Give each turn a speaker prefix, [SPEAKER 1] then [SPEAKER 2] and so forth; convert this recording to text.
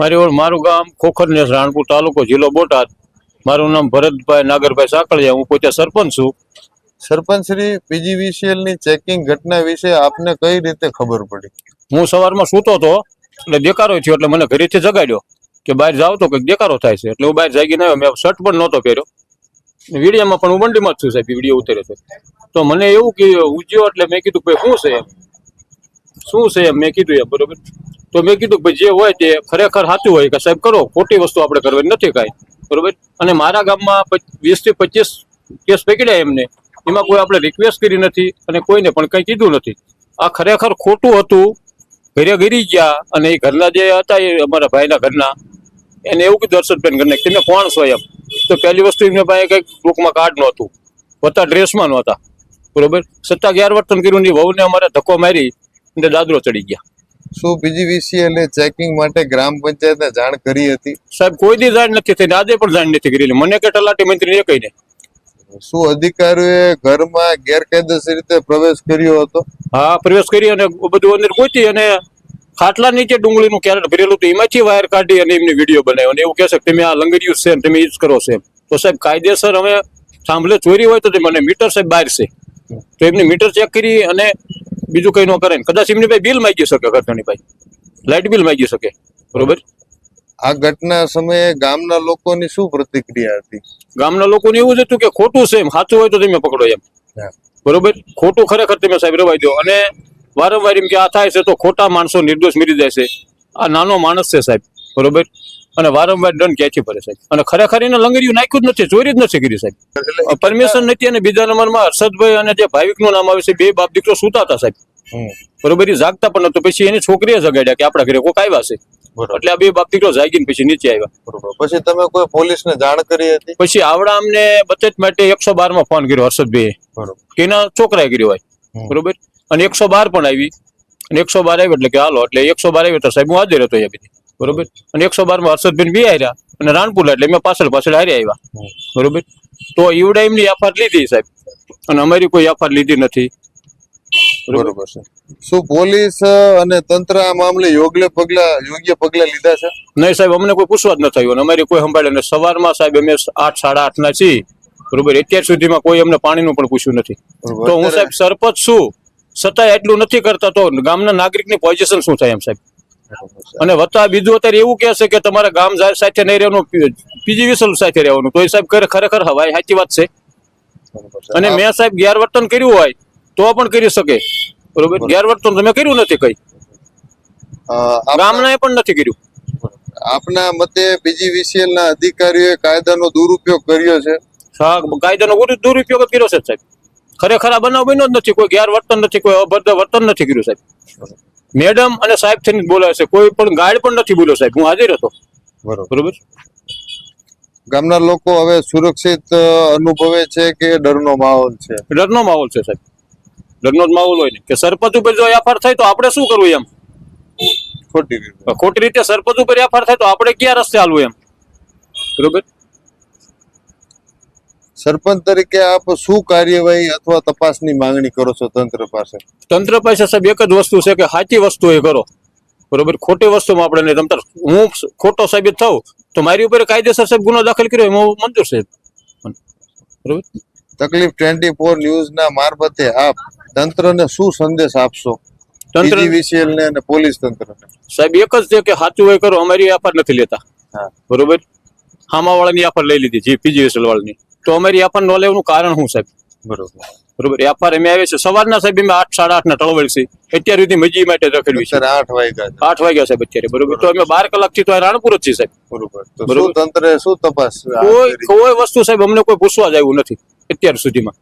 [SPEAKER 1] મારી ઓળ મારું ગામ ખોખરનેસ રાણપુર તાલુકો જિલ્લો બોટાદ. મારું નામ ભરતભાઈ નાગરભાઈ સાકળિયા. હું પોતે સરપંચ છું.
[SPEAKER 2] સરપંચ શ્રી પીજીવીસીએલની ચેકિંગ ઘટના વિશે આપને કઈ રીતે ખબર પડી?
[SPEAKER 1] હું સવારમાં સૂતો હતો એટલે દેકારો થયો એટલે મને ઘરેથી જગાડ્યો કે બહાર જાવ તો કંઈક દેકારો થાય છે. એટલે હું બહાર જાગીને આવ્યો. મેં શર્ટ પણ નહોતો પહેર્યો. વિડીયામાં પણ હું મંડીમાં જ છું સાહેબ વીડિયો ઉતરે છે. તો મને એવું કે ઉજ્યો એટલે મેં કીધું ભાઈ શું છે એમ? શું છે એમ? મેં કીધું એમ બરોબર? તો મેં કીધું કે જે હોય તે ખરેખર સાચું હોય કે સાહેબ કરો, ખોટી વસ્તુ આપણે કરવાની નથી કાંઈ. બરોબર? અને મારા ગામમાં વીસથી પચીસ કેસ પકડ્યા એમને. એમાં કોઈ આપણે રિક્વેસ્ટ કરી નથી અને કોઈને પણ કંઈ કીધું નથી. આ ખરેખર ખોટું હતું. ઘરે ગરી ગયા અને એ ઘરના જે હતા એ અમારા ભાઈના ઘરના, એને એવું કીધું હર્ષદબેન ઘરને તમે કોણ છો એમ? તો પહેલી વસ્તુ એમને પાસે કંઈક ટૂંકમાં કાર્ડ નહોતું. હોતા ડ્રેસમાં નહોતા. બરોબર? છતાં ગેરવર્તન કર્યું ની વહુને અમારે ધક્કો મારી અને દાદરો ચડી ગયા.
[SPEAKER 2] શું પીજીવીસીએલ એ ચેકિંગ માટે ગ્રામ પંચાયતને જાણ કરી હતી?
[SPEAKER 1] સાહેબ કોઈ દી જાણ નથી થઈ આજે પણ જાણ નથી કરેલી મને કે તલાટી મંત્રી એ કહીને
[SPEAKER 2] શું અધિકારીઓએ ઘરમાં ગેરકાયદેસર રીતે પ્રવેશ કર્યો હતો?
[SPEAKER 1] હા પ્રવેશ કરી અને બધું અંદર ગોતી અને ખાટલા નીચે ડુંગળીનું કેરેટ ભરેલું હતું. એમાંથી વાયર કાઢી અને એમને વીડિયો બનાવ્યો અને એવું કહેશે કે તમે આ લંગરિયું છે તમે યુઝ કરો છે તો સાહેબ કાયદેસર અમે સાંભળે ચોરી હોય તો તે મને મીટર સાહેબ બહાર છે. તો એમને મીટર ચેક કરી અને બીજું કઈ ન કરે ને. કદાચ એમની ભાઈ બિલ માગી શકે ઘટનાની ભાઈ. લાઇટ બિલ માગી શકે. બરોબર?
[SPEAKER 2] આ ઘટના સમયે ગામના લોકોની શું પ્રતિક્રિયા હતી?
[SPEAKER 1] ગામના લોકોને એવું જ હતું કે ખોટું છે એમ સાચું હોય તો તમે પકડો એમ. બરોબર? ખોટું ખરેખર તમે સાહેબ રવાઈ દો. અને વારંવાર એમ કે આ થાય છે તો ખોટા માણસો નિર્દોષ મરી જાય છે. આ નાનો માણસ છે સાહેબ. બરોબર? અને વારંવાર દંડ ક્યાંથી ભરે સાહેબ? અને ખરેખર એને લંગરિયું નાખ્યું જ નથી ચોરી જ નથી કરી સાહેબ. પરમિશન નથી અને બીજા નંબરમાં હર્ષદભાઈ અને જે ભાવિકનું નામ આવે છે બે બાપ દીકરો સુતા હતા સાહેબ. બરોબર એ જાગતા પણ નતો પછી એની છોકરીએ જગાડ્યા કે આપણા ઘરે કોઈક આવ્યા છે. એટલે આ બે બાપ દીકરો જાગીને પછી નીચે આવ્યા.
[SPEAKER 2] પછી તમે કોઈ પોલીસ ને જાણ કરી હતી?
[SPEAKER 1] પછી આવડા અમને બચત માટે એકસો બારમાં ફોન કર્યો હર્ષદભાઈ કે એના છોકરાએ કર્યો હોય. બરોબર? અને એકસો બાર પણ આવી. અને એકસો બાર આવી એટલે કે હાલો એટલે એકસો બાર આવ્યો તો સાહેબ હું હાજર હતો એ બધી બરોબર? અને એકસો બારમાં હર્ષદબેન બી આવ્યા અને રાણપુરા એટલે મેં પાછળ પાછળ હારી આવ્યા. બરોબર? તો ઈવડા એમની એફઆર લીધી સાહેબ. અને અમારી કોઈ એફઆર લીધી નથી. બરોબર?
[SPEAKER 2] છે. શું પોલીસ અને તંત્ર આ મામલે યોગ્ય પગલા યોગ્ય પગલા લીધા છે?
[SPEAKER 1] નહીં સાહેબ અમને કોઈ પૂછવા જ ન થયું. અને અમારી કોઈ સંભાળે ને સવારમાં સાહેબ અમે આઠ સાડા આઠ ના છીએ. બરોબર? અત્યાર સુધીમાં કોઈ અમને પાણીનું પણ પૂછ્યું નથી. તો હું સાહેબ સરપંચ છું. છતાંય એટલું નથી કરતા તો ગામના નાગરિકની પોઝિશન શું થાય એમ સાહેબ. અને વત્તા બીજું અત્યારે એવું કહે છે કે તમારે ગામ સાથે નહીં રહેવાનું પીજી વિસલ સાથે રહેવાનું. તો એ સાહેબ ખરે- ખરેખર હવાય સાચી વાત છે. અને મેં સાહેબ ગેરવર્તન કર્યું હોય તો પણ કરી શકે. બરોબર? ગેરવર્તન તમે કર્યું નથી કઈ. ગામના પણ નથી કર્યું.
[SPEAKER 2] આપના મતે પીજીવીસીએલ ના અધિકારીઓએ કાયદાનો દુરુપયોગ કર્યો છે.
[SPEAKER 1] કાયદાનો દુરુપયોગ કર્યો છે સાહેબ. ખરેખર આ બનાવ બન્યો જ નથી. કોઈ ગેરવર્તન નથી કોઈ અભદ્ર વર્તન નથી કર્યું સાહેબ. મેડમ અને સાહેબ થઈને બોલાવે છે. કોઈ પણ ગાઈડ પણ નથી બોલ્યો સાહેબ. હું હાજર હતો.
[SPEAKER 2] બરોબર.
[SPEAKER 1] બરોબર?
[SPEAKER 2] ગામના લોકો હવે સુરક્ષિત અનુભવે છે કે ડરનો માહોલ છે?
[SPEAKER 1] ડરનો માહોલ છે સાહેબ. ડરનો જ માહોલ હોય ને. કે સરપંચ ઉપર જો એફઆર થાય તો આપણે શું કરવું એમ?
[SPEAKER 2] ખોટી રીતે.
[SPEAKER 1] ખોટી રીતે સરપંચ ઉપર એફઆર થાય તો આપણે ક્યાં રસ્તે હાલવું એમ? બરોબર?
[SPEAKER 2] સરપંચ તરીકે આપ શું કાર્યવાહી અથવા તપાસની માંગણી કરો છો તંત્ર પાસે?
[SPEAKER 1] તંત્ર પાસે સાહેબ એક જ વસ્તુ છે કે સાચી વસ્તુ એ કરો. બરોબર? ખોટી વસ્તુમાં આપણે નહીં તમતર હું ખોટો સાબિત થઉં. તો મારી ઉપર કાયદેસર સાહેબ ગુનો દાખલ કર્યો એમાં મંજૂર છે. બરોબર?
[SPEAKER 2] તકલીફ ટ્વેન્ટી ફોર ન્યૂઝના મારફતે આપ તંત્રને શું સંદેશ આપશો?
[SPEAKER 1] તંત્ર
[SPEAKER 2] પીજીવીસીએલ ને અને પોલીસ તંત્રને?
[SPEAKER 1] સાહેબ એક જ છે કે સાચું હોય કરો અમારી એફઆર નથી લેતા. બરોબર? હામા વાળાની એફઆર લઈ લીધી જી પીજીએસએલ વાળાની. તો અમારી એફઆર ન લેવાનું કારણ શું સાહેબ?
[SPEAKER 2] બરોબર.
[SPEAKER 1] બરોબર. એફઆર અમે આવે છે સવારના સાહેબ અમે આઠ સાડા આઠ ના ટળવળ છે અત્યાર સુધી મજી માટે રખડવી છે.
[SPEAKER 2] આઠ વાગ્યા
[SPEAKER 1] આઠ વાગ્યા સાહેબ અત્યારે. બરોબર. તો અમે બાર કલાકથી તો રાણપુર જ છીએ સાહેબ.
[SPEAKER 2] બરોબર.
[SPEAKER 1] બરોબર.
[SPEAKER 2] તંત્ર શું તપાસ
[SPEAKER 1] કોઈ કોઈ વસ્તુ સાહેબ અમને કોઈ પૂછવા જ આવ્યું નથી અત્યાર સુધીમાં.